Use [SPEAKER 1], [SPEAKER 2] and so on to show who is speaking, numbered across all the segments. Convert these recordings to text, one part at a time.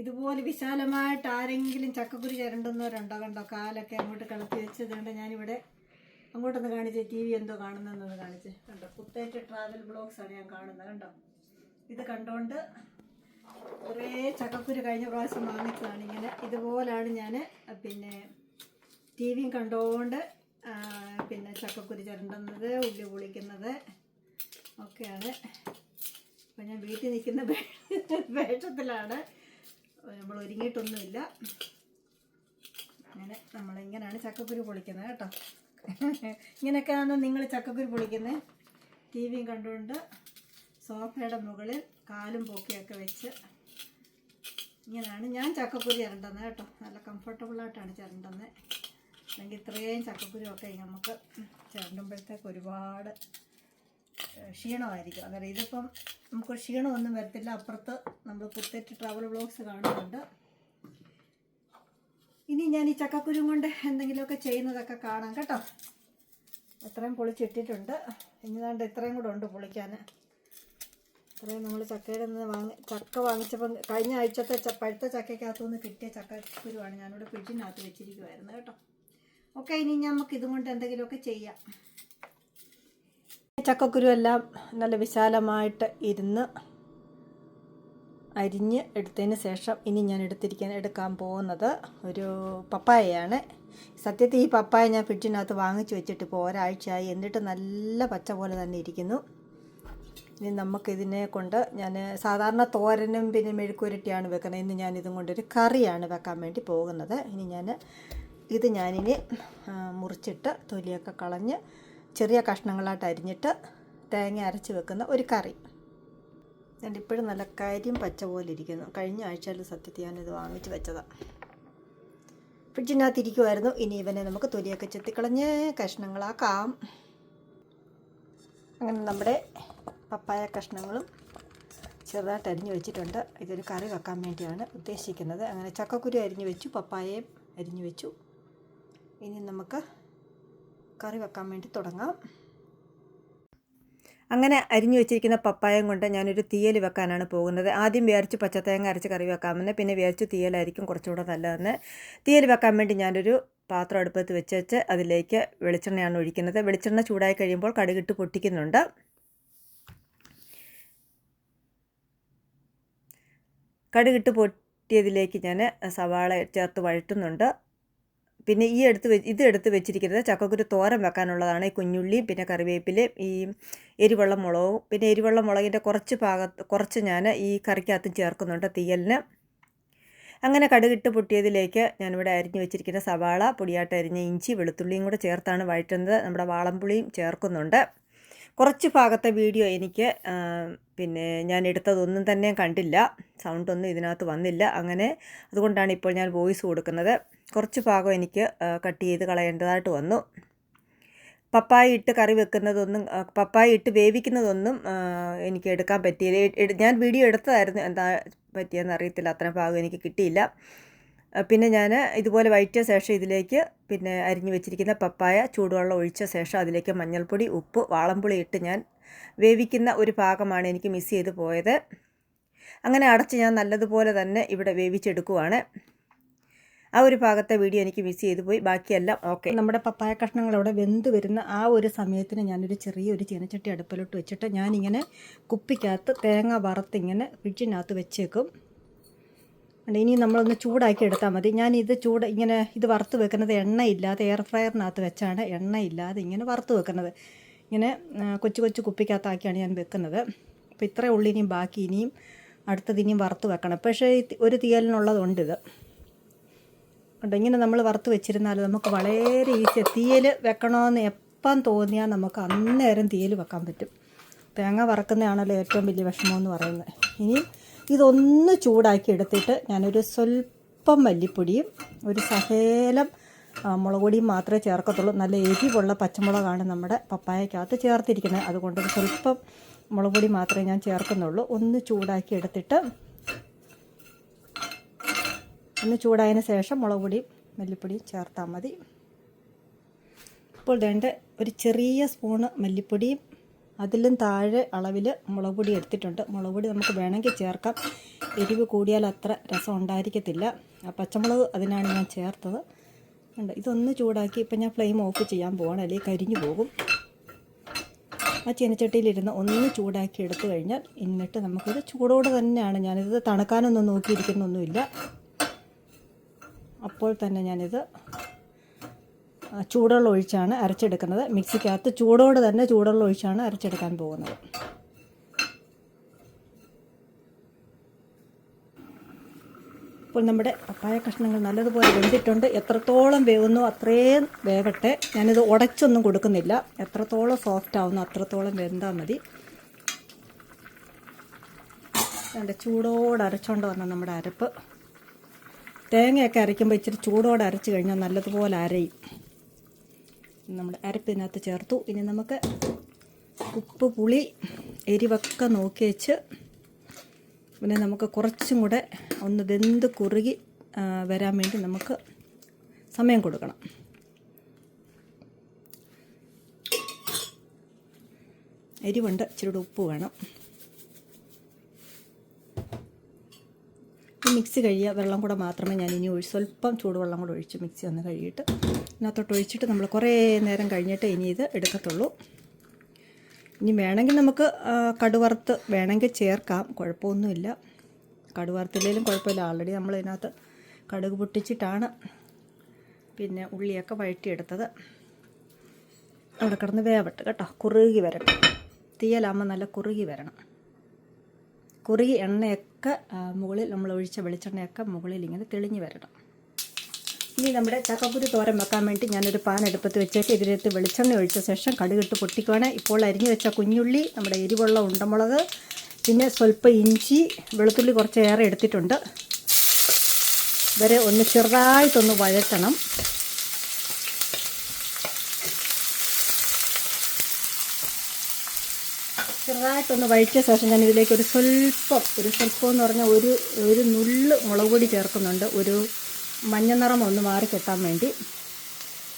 [SPEAKER 1] ഇതുപോലെ വിശാലമായിട്ട് ആരെങ്കിലും ചക്കക്കുരു ചിരണ്ടുന്നവരുണ്ടോ കണ്ടോ? കാലൊക്കെ അങ്ങോട്ട് കളത്തി വെച്ചത് കണ്ട് ഞാനിവിടെ അങ്ങോട്ടൊന്ന് കാണിച്ച്. ടി വി എന്തോ കാണുന്നതെന്ന് കാണിച്ച്. കണ്ടോ? കുത്തേറ്റ ട്രാവൽ ബ്ലോഗ്സ് ആണ് ഞാൻ കാണുന്നത്. കണ്ടോ? ഇത് കണ്ടോണ്ട് കുറേ ചക്കക്കുരു കഴിഞ്ഞ പ്രാവശ്യം വാങ്ങിച്ചതാണ്. ഇങ്ങനെ ഇതുപോലാണ് ഞാൻ പിന്നെ ടി വിയും കണ്ടുകൊണ്ട് പിന്നെ ചക്കക്കുരു ചിരണ്ടുന്നത് ഉള്ളി പൊളിക്കുന്നത് ഒക്കെയാണ്. അപ്പം ഞാൻ വീട്ടിൽ നിൽക്കുന്ന വേഷത്തിലാണ് നമ്മൾ ഒരുങ്ങിയിട്ടൊന്നുമില്ല. അങ്ങനെ നമ്മളിങ്ങനെയാണ് ചക്കക്കുരു പൊളിക്കുന്നത് കേട്ടോ. ഇങ്ങനെയൊക്കെയാണ് നിങ്ങൾ ചക്കക്കുരു പൊളിക്കുന്നത്. ടി വിയും കണ്ടുകൊണ്ട് സോഫയുടെ മുകളിൽ കാലും പൊക്കിയൊക്കെ വെച്ച് ഇങ്ങനെയാണ് ഞാൻ ചക്കക്കുരു ചിരണ്ടുന്നത് കേട്ടോ. നല്ല കംഫർട്ടബിളായിട്ടാണ് ചിരണ്ടുന്നത്. അല്ലെങ്കിൽ ഇത്രയും ചക്കക്കുരുവൊക്കെ നമുക്ക് ചിരണ്ടുമ്പോഴത്തേക്ക് ഒരുപാട് ക്ഷീണമായിരിക്കും. അന്നേരം ഇതിപ്പം നമുക്ക് ക്ഷീണമൊന്നും വരത്തില്ല. അപ്പുറത്ത് നമ്മൾ കുത്തേറ്റ് ട്രാവൽ ബ്ലോഗ്സ് കാണുന്നുണ്ട്. ഇനി ഞാൻ ഈ ചക്കക്കുരും കൊണ്ട് എന്തെങ്കിലുമൊക്കെ ചെയ്യുന്നതൊക്കെ കാണാം കേട്ടോ. എത്രയും പൊളിച്ചിട്ടിട്ടുണ്ട്. ഇനി ഇത്രയും കൂടെ ഉണ്ട് പൊളിക്കാൻ ഇത്രയും നമ്മൾ ചക്കയുടെ നിന്ന് വാങ്ങി ചക്ക വാങ്ങിച്ചപ്പം കഴിഞ്ഞ ആഴ്ചത്തെ പഴുത്ത ചക്കയ്ക്കകത്തുനിന്ന് കിട്ടിയ ചക്കക്കുരുവാണ് ഞാനിവിടെ ഫ്രിഡ്ജിനകത്ത് വെച്ചിരിക്കുമായിരുന്നു കേട്ടോ. ഓക്കെ ഇനി നമുക്ക് ഇതുകൊണ്ട് എന്തെങ്കിലുമൊക്കെ ചെയ്യാം. ചക്കക്കുരു എല്ലാം നല്ല വിശാലമായിട്ട് ഇരുന്ന് അരിഞ്ഞ് എടുത്തതിന് ശേഷം ഇനി ഞാൻ എടുത്തിരിക്കാൻ എടുക്കാൻ പോകുന്നത് ഒരു പപ്പായയാണ്. സത്യത്തിൽ ഈ പപ്പായ ഞാൻ ഫ്രിഡ്ജിനകത്ത് വാങ്ങിച്ചു വെച്ചിട്ട് ഇപ്പോൾ ഒരാഴ്ചയായി. എന്നിട്ട് നല്ല പച്ച പോലെ തന്നെ ഇരിക്കുന്നു. ഇനി നമുക്കിതിനെ കൊണ്ട് ഞാൻ സാധാരണ തോരനും പിന്നെ മെഴുക്കുരട്ടിയാണ് വെക്കുന്നത്. ഇന്ന് ഞാൻ ഇതും കൊണ്ടൊരു കറിയാണ് വെക്കാൻ വേണ്ടി പോകുന്നത്. ഇനി ഞാൻ ഇത് ഞാനിനി മുറിച്ചിട്ട് തൊലിയൊക്കെ കളഞ്ഞ് ചെറിയ കഷ്ണങ്ങളായിട്ട് അരിഞ്ഞിട്ട് തേങ്ങ അരച്ച് വെക്കുന്ന ഒരു കറി. ഞാൻ ഇപ്പോഴും നല്ല കരിയും പച്ച പോലെ ഇരിക്കുന്നു. കഴിഞ്ഞ ആഴ്ചയിൽ സത്യത്തിൽ ഞാനിത് വാങ്ങിച്ച് വെച്ചതാണ് ഫ്രിഡ്ജിനകത്ത് ഇരിക്കുമായിരുന്നു ഇനി ഇവനെ നമുക്ക് തൊലിയൊക്കെ ചെത്തിക്കളഞ്ഞ് കഷ്ണങ്ങളാക്കാം അങ്ങനെ നമ്മുടെ പപ്പായ കഷ്ണങ്ങളും ചെറുതായിട്ട് അരിഞ്ഞു വെച്ചിട്ടുണ്ട്. ഇതൊരു കറി വെക്കാൻ വേണ്ടിയാണ് ഉദ്ദേശിക്കുന്നത്. അങ്ങനെ ചക്കക്കുരു അരിഞ്ഞു വെച്ചു പപ്പായയും അരിഞ്ഞു വെച്ചു. ഇനി നമുക്ക് കറി വെക്കാൻ വേണ്ടി തുടങ്ങാം. അങ്ങനെ അരിഞ്ഞു വെച്ചിരിക്കുന്ന പപ്പായം കൊണ്ട് ഞാനൊരു തീയൽ വെക്കാനാണ് പോകുന്നത്. ആദ്യം വിചാരിച്ചു പച്ചത്തേങ്ങ അരച്ച് കറി വെക്കാമെന്ന് പിന്നെ വിചാരിച്ചു തീയലായിരിക്കും കുറച്ചുകൂടെ നല്ലതെന്ന്. തീയൽ വെക്കാൻ വേണ്ടി ഞാനൊരു പാത്രം അടുപ്പത്ത് വെച്ച് വെച്ച് അതിലേക്ക് വെളിച്ചെണ്ണയാണ് ഒഴിക്കുന്നത്. വെളിച്ചെണ്ണ ചൂടായി കഴിയുമ്പോൾ കടുകിട്ട് പൊട്ടിക്കുന്നുണ്ട്. കടുകിട്ട് പൊട്ടിയതിലേക്ക് ഞാൻ സവാള ചേർത്ത് വഴറ്റുന്നുണ്ട്. പിന്നെ ഈ എടുത്ത് വെ ഇത് എടുത്ത് വെച്ചിരിക്കുന്നത് ചക്കക്കുരു തോരൻ വെക്കാനുള്ളതാണ്. ഈ കുഞ്ഞുള്ളിയും പിന്നെ കറിവേപ്പിലയും ഈ എരിവെള്ള മുളകും പിന്നെ എരിവെള്ള മുളകിന്റെ കുറച്ച് ഭാഗത്ത് കുറച്ച് ഞാൻ ഈ കറിക്കകത്ത് ചേർക്കുന്നുണ്ട് തീയലിന്. അങ്ങനെ കടുകിട്ട് പൊട്ടിയതിലേക്ക് ഞാനിവിടെ അരിഞ്ഞു വെച്ചിരിക്കുന്ന സവാള പൊടിയാട്ട അരിഞ്ഞ ഇഞ്ചി വെളുത്തുള്ളിയും കൂടെ ചേർത്താണ് വഴറ്റുന്നത്. നമ്മുടെ വാളംപുളിയും ചേർക്കുന്നുണ്ട്. കുറച്ച് ഭാഗത്തെ വീഡിയോ എനിക്ക് പിന്നെ ഞാൻ എടുത്തതൊന്നും തന്നെ കണ്ടില്ല. സൗണ്ടൊന്നും ഇതിനകത്ത് വന്നില്ല. അങ്ങനെ അതുകൊണ്ടാണ് ഇപ്പോൾ ഞാൻ വോയിസ് കൊടുക്കുന്നത്. കുറച്ച് ഭാഗം എനിക്ക് കട്ട് ചെയ്ത് കളയേണ്ടതായിട്ട് വന്നു. പപ്പായ ഇട്ട് കറി വെക്കുന്നതൊന്നും പപ്പായ ഇട്ട് വേവിക്കുന്നതൊന്നും എനിക്ക് എടുക്കാൻ പറ്റിയില്ല. ഞാൻ വീഡിയോ എടുത്തതായിരുന്നു. എന്താ പറ്റിയെന്ന് അറിയത്തില്ല. അത്രയും ഭാഗം എനിക്ക് കിട്ടിയില്ല. പിന്നെ ഞാൻ ഇതുപോലെ വഴറ്റിയ ശേഷം ഇതിലേക്ക് പിന്നെ അരിഞ്ഞു വെച്ചിരിക്കുന്ന പപ്പായ ചൂടുവെള്ളം ഒഴിച്ച ശേഷം അതിലേക്ക് മഞ്ഞൾപ്പൊടി ഉപ്പ് വാളംപുളി ഇട്ട് ഞാൻ വേവിക്കുന്ന ഒരു ഭാഗമാണ് എനിക്ക് മിസ് ചെയ്ത് പോയത്. അങ്ങനെ അടച്ച് ഞാൻ നല്ലതുപോലെ തന്നെ ഇവിടെ വേവിച്ചെടുക്കുവാണ്. ആ ഒരു ഭാഗത്തെ വീഡിയോ എനിക്ക് മിസ് ചെയ്തു പോയി. ബാക്കിയെല്ലാം ഓക്കെ. നമ്മുടെ പപ്പായ കഷ്ണങ്ങൾ അവിടെ വെന്ത് വരുന്ന ആ ഒരു സമയത്തിന് ഞാനൊരു ചെറിയൊരു ചീനച്ചട്ടി അടുപ്പിലോട്ട് വെച്ചിട്ട് ഞാനിങ്ങനെ കുപ്പിക്കകത്ത് തേങ്ങ വറുത്തിങ്ങനെ ഫ്രിഡ്ജിനകത്ത് വെച്ചേക്കും. ഇനി നമ്മളൊന്ന് ചൂടാക്കി എടുത്താൽ മതി. ഞാൻ ഇത് ചൂട് ഇങ്ങനെ ഇത് വറുത്ത് വെക്കുന്നത് എണ്ണയില്ലാതെ എയർ ഫ്രയറിനകത്ത് വെച്ചാണ് എണ്ണയില്ലാതെ ഇങ്ങനെ വറുത്ത് വെക്കുന്നത്. ഇങ്ങനെ കൊച്ചു കൊച്ചു കുപ്പിക്കകത്താക്കിയാണ് ഞാൻ വെക്കുന്നത്. അപ്പോൾ ഇത്രയേ ഉള്ളു ഇനിയും ബാക്കി ഇനിയും അടുത്തത് ഇനിയും വറുത്ത് വെക്കണം. പക്ഷേ ഒരു തീയലിനുള്ളതുണ്ട് ഇത്. ഉണ്ട് ഇങ്ങനെ നമ്മൾ വറുത്ത് വെച്ചിരുന്നാൽ നമുക്ക് വളരെ ഈസി. തീയൽ വെക്കണമെന്ന് എപ്പം തോന്നിയാൽ നമുക്ക് അന്നേരം തീയൽ വെക്കാൻ പറ്റും. തേങ്ങ വറക്കുന്നതാണല്ലോ ഏറ്റവും വലിയ വിഷമം എന്ന് പറയുന്നത്. ഇനി ഇതൊന്ന് ചൂടാക്കി എടുത്തിട്ട് ഞാനൊരു സ്വല്പം മല്ലിപ്പൊടിയും ഒരു സഹേലം മുളക് പൊടിയും മാത്രമേ ചേർക്കത്തുള്ളൂ. നല്ല എരിവുള്ള പച്ചമുളകാണ് നമ്മുടെ പപ്പായക്കകത്ത് ചേർത്തിരിക്കുന്നത്. അതുകൊണ്ട് സ്വല്പം മുളക് പൊടി മാത്രമേ ഞാൻ ചേർക്കുന്നുള്ളൂ. ഒന്ന് ചൂടാക്കി എടുത്തിട്ട് ഒന്ന് ചൂടായതിന് ശേഷം മുളക് പൊടിയും മല്ലിപ്പൊടിയും ചേർത്താൽ മതി. ഇപ്പോൾ വേണ്ട ഒരു ചെറിയ സ്പൂണ് മല്ലിപ്പൊടിയും അതിലും താഴെ അളവിൽ മുളക് പൊടി എടുത്തിട്ടുണ്ട്. മുളക് പൊടി നമുക്ക് വേണമെങ്കിൽ ചേർക്കാം. എരിവ് കൂടിയാൽ അത്ര രസം ഉണ്ടായിരിക്കത്തില്ല. ആ പച്ചമുളക് അതിനാണ് ഞാൻ ചേർത്തത്. ഉണ്ട് ഇതൊന്ന് ചൂടാക്കി ഇപ്പം ഞാൻ ഫ്ലെയിം ഓഫ് ചെയ്യാൻ പോവാണ്. അല്ലെങ്കിൽ കരിഞ്ഞു പോകും. ആ ചീനച്ചട്ടിയിലിരുന്ന് ഒന്ന് ചൂടാക്കി എടുത്തു കഴിഞ്ഞാൽ എന്നിട്ട് നമുക്കിത് ചൂടോടെ തന്നെയാണ് ഞാനിത് തണുക്കാനൊന്നും നോക്കിയിരിക്കുന്നൊന്നുമില്ല. അപ്പോൾ തന്നെ ഞാനിത് ചൂടുവെള്ളം ഒഴിച്ചാണ് അരച്ചെടുക്കുന്നത്. മിക്സിക്കകത്ത് ചൂടോടെ തന്നെ ചൂടുള്ള ഒഴിച്ചാണ് അരച്ചെടുക്കാൻ പോകുന്നത്. ഇപ്പോൾ നമ്മുടെ പപ്പായ കഷ്ണങ്ങൾ നല്ലതുപോലെ വെന്തിട്ടുണ്ട്. എത്രത്തോളം വേവുന്നു അത്രയും വേവട്ടെ. ഞാനിത് ഉടച്ചൊന്നും കൊടുക്കുന്നില്ല. എത്രത്തോളം സോഫ്റ്റ് ആവുന്നു അത്രത്തോളം വെന്താൽ മതി. എന്റെ ചൂടോടെ അരച്ചുകൊണ്ട് വന്ന നമ്മുടെ അരപ്പ്. തേങ്ങയൊക്കെ അരയ്ക്കുമ്പോൾ ഇച്ചിരി ചൂടോടെ അരച്ച് കഴിഞ്ഞാൽ നല്ലതുപോലെ അരയും. നമ്മുടെ അരപ്പിനകത്ത് ചേർത്തു. ഇനി നമുക്ക് ഉപ്പ് പുളി എരിവൊക്കെ നോക്കി വെച്ച് പിന്നെ നമുക്ക് കുറച്ചും കൂടെ ഒന്ന് വെന്ത് കുറുകി വരാൻ വേണ്ടി നമുക്ക് സമയം കൊടുക്കണം. എരിവുണ്ട്. ഇച്ചിരി ഉപ്പ് വേണം. മിക്സി കഴിയുക വെള്ളം കൂടെ മാത്രമേ ഞാൻ ഇനി ഒഴി സ്വല്പം ചൂടുവെള്ളം കൂടെ ഒഴിച്ച് മിക്സി ഒന്ന് കഴുകിയിട്ട് ഇതിനകത്തോട്ട് ഒഴിച്ചിട്ട് നമ്മൾ കുറേ നേരം കഴിഞ്ഞിട്ട് ഇനി ഇത് എടുക്കത്തുള്ളൂ. ഇനി വേണമെങ്കിൽ നമുക്ക് കടുവറുത്ത് വേണമെങ്കിൽ ചേർക്കാം. കുഴപ്പമൊന്നുമില്ല. കടുവറുത്തില്ലെങ്കിലും കുഴപ്പമില്ല. ആൾറെഡി നമ്മൾ ഇതിനകത്ത് കടുക് പൊട്ടിച്ചിട്ടാണ് പിന്നെ ഉള്ളിയൊക്കെ വഴറ്റിയെടുത്തത്. അവിടെ കിടന്ന് വേവട്ട് കേട്ടോ. കുറുകി വരട്ടെ. തീയലാകുമ്പോൾ നല്ല കുറുകി വരണം. കുറുകി എണ്ണയൊക്കെ മുകളിൽ നമ്മൾ ഒഴിച്ച വെളിച്ചെണ്ണയൊക്കെ മുകളിൽ ഇങ്ങനെ തെളിഞ്ഞ് വരണം. ഇനി നമ്മുടെ ചക്കക്കുരു തോരൻ വെക്കാൻ വേണ്ടി ഞാനൊരു പാൻ എടുപ്പത്ത് വെച്ചേക്ക് ഇതിനകത്ത് വെളിച്ചെണ്ണ ഒഴിച്ച ശേഷം കടുകിട്ട് പൊട്ടിക്കുവാണ്. ഇപ്പോൾ അരിഞ്ഞു വെച്ച കുഞ്ഞുള്ളി നമ്മുടെ എരിവുള്ള ഉണ്ടമുളക് പിന്നെ സ്വല്പം ഇഞ്ചി വെളുത്തുള്ളി കുറച്ച് ഏറെ എടുത്തിട്ടുണ്ട്. ഇവരെ ഒന്ന് ചെറുതായിട്ടൊന്ന് വഴറ്റണം. ചെറുതായിട്ടൊന്ന് വഴറ്റിയ ശേഷം ഞാൻ ഇതിലേക്ക് ഒരു സ്വല്പം ഒരു സ്വല്പം എന്ന് പറഞ്ഞാൽ ഒരു ഒരു നുള്ള് മുളക് പൊടി ചേർക്കുന്നുണ്ട്. ഒരു മഞ്ഞ നിറം ഒന്ന് മാറി കിട്ടാൻ വേണ്ടി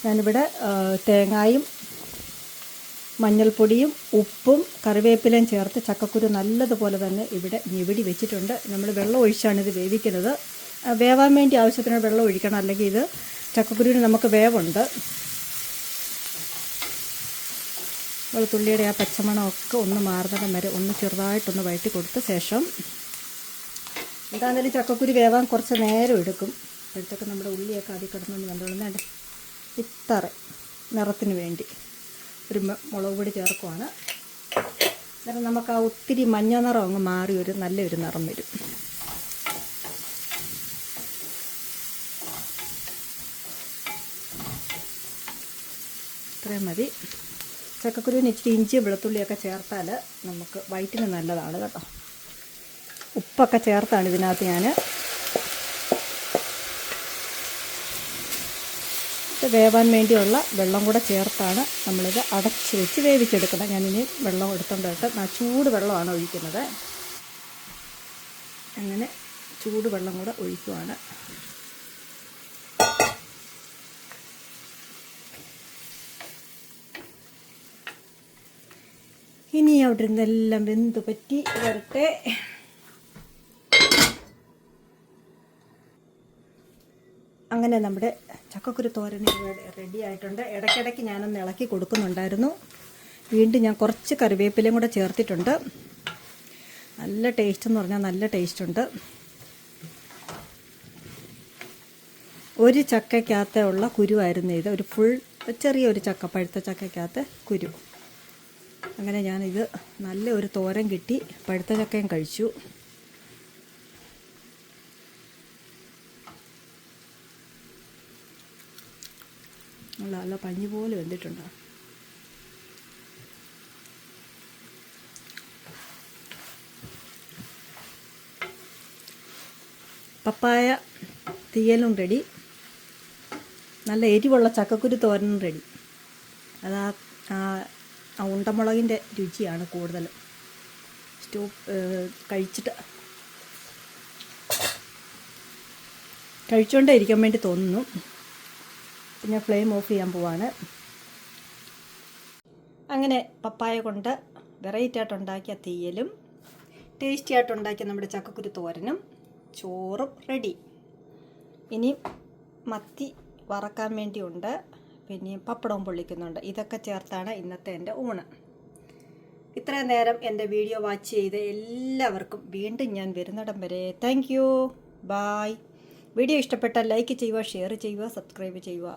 [SPEAKER 1] ഞാനിവിടെ തേങ്ങായും മഞ്ഞൾപ്പൊടിയും ഉപ്പും കറിവേപ്പിലയും ചേർത്ത് ചക്കക്കുരു നല്ലതുപോലെ തന്നെ ഇവിടെ ഞെവിടി വെച്ചിട്ടുണ്ട്. നമ്മൾ വെള്ളം ഒഴിച്ചാണ് ഇത് വേവിക്കുന്നത്. വേവാൻ വേണ്ടി ആവശ്യത്തിന് വെള്ളം ഒഴിക്കണം. അല്ലെങ്കിൽ ഇത് ചക്കക്കുരുവിന് നമുക്ക് വേവുണ്ട്. വെളുത്തുള്ളിയുടെ ആ പച്ചമണമൊക്കെ ഒന്ന് മാറുന്നിടം വരെ ഒന്ന് ചെറുതായിട്ടൊന്ന് വഴറ്റി കൊടുത്ത ശേഷം എന്താണെങ്കിലും ചക്കക്കുരു വേവാൻ കുറച്ച് നേരം എടുക്കും. അപ്പോഴത്തേക്ക് നമ്മുടെ ഉള്ളിയൊക്കെ ആദ്യം കിടന്നൊന്ന് വേണ്ട ഇത്ര നിറത്തിന് വേണ്ടി ഒരു മുളക് പൊടി ചേർക്കുവാണ്. അന്നേരം നമുക്ക് ആ ഒത്തിരി മഞ്ഞ നിറം അങ്ങ് മാറി ഒരു നല്ലൊരു നിറം വരും. ഇത്രയും മതി. ചക്കക്കുരുവിന് ഇച്ചിരി ഇഞ്ചി വെളുത്തുള്ളിയൊക്കെ ചേർത്താൽ നമുക്ക് വയറ്റിന് നല്ലതാണ് കേട്ടോ. ഉപ്പൊക്കെ ചേർത്താണ് ഇതിനകത്ത് ഞാൻ ഇത് വേവാൻ വേണ്ടിയുള്ള വെള്ളം കൂടെ ചേർത്താണ് നമ്മളിത് അടച്ച് വെച്ച് വേവിച്ചെടുക്കണം ഞാനിനി വെള്ളം എടുത്തോണ്ട് ആ ചൂട് വെള്ളമാണ് ഒഴിക്കുന്നത്. അങ്ങനെ ചൂട് വെള്ളം കൂടെ ഒഴിക്കുവാണ്. ഇനി അവിടെ ഇരുന്നെല്ലാം വെന്ത് പറ്റി വരട്ടെ. അങ്ങനെ നമ്മുടെ ചക്കക്കുരു തോരൻ റെഡി ആയിട്ടുണ്ട്. ഇടയ്ക്കിടയ്ക്ക് ഞാനൊന്ന് ഇളക്കി കൊടുക്കുന്നുണ്ടായിരുന്നു. വീണ്ടും ഞാൻ കുറച്ച് കറിവേപ്പിലയും കൂടെ ചേർത്തിട്ടുണ്ട്. നല്ല ടേസ്റ്റ് എന്ന് പറഞ്ഞാൽ നല്ല ടേസ്റ്റ് ഉണ്ട്. ഒരു ചക്കയ്ക്കകത്തെ ഉള്ള കുരുവായിരുന്നു ഇത്. ഒരു ഫുൾ ചെറിയൊരു ചക്ക പഴുത്ത ചക്കയ്ക്കകത്തെ കുരു. അങ്ങനെ ഞാനിത് നല്ല ഒരു തോരൻ കിട്ടി. പഴുത്ത ചക്കയും കഴിച്ചു. നല്ല പഞ്ഞി പോലെ വെന്തിട്ടുണ്ട്? പപ്പായ തീയലും റെഡി. നല്ല എരിവുള്ള ചക്കക്കുരു തോരനും റെഡി. അതാ ആ ഉണ്ടമുളകിന്റെ രുചിയാണ് കൂടുതലും. സ്റ്റൂ കഴിച്ചിട്ട് കഴിച്ചുകൊണ്ടേ ഇരിക്കാൻ വേണ്ടി തോന്നുന്നു. പിന്നെ ഫ്ലെയിം ഓഫ് ചെയ്യാൻ പോവാണ്. അങ്ങനെ പപ്പായ കൊണ്ട് വെറൈറ്റി ആയിട്ട് ഉണ്ടാക്കിയ തീയലും ടേസ്റ്റി ആയിട്ടുണ്ടാക്കിയ നമ്മുടെ ചക്കക്കുരു തോരനും ചോറും റെഡി ഇനി മത്തി വറക്കാൻ വേണ്ടിയുണ്ട്. പിന്നെ പപ്പടവും പൊള്ളിക്കുന്നുണ്ട്. ഇതൊക്കെ ചേർത്താണ് ഇന്നത്തെ എന്റെ ഊണ്. ഇത്രയും നേരം എന്റെ വീഡിയോ വാച്ച് ചെയ്ത് എല്ലാവർക്കും വീണ്ടും ഞാൻ വരുന്നിടം വരെ. താങ്ക് യു ബായ് വീഡിയോ ഇഷ്ടപ്പെട്ടാൽ ലൈക്ക് ചെയ്യുക ഷെയർ ചെയ്യുക സബ്സ്ക്രൈബ് ചെയ്യുക.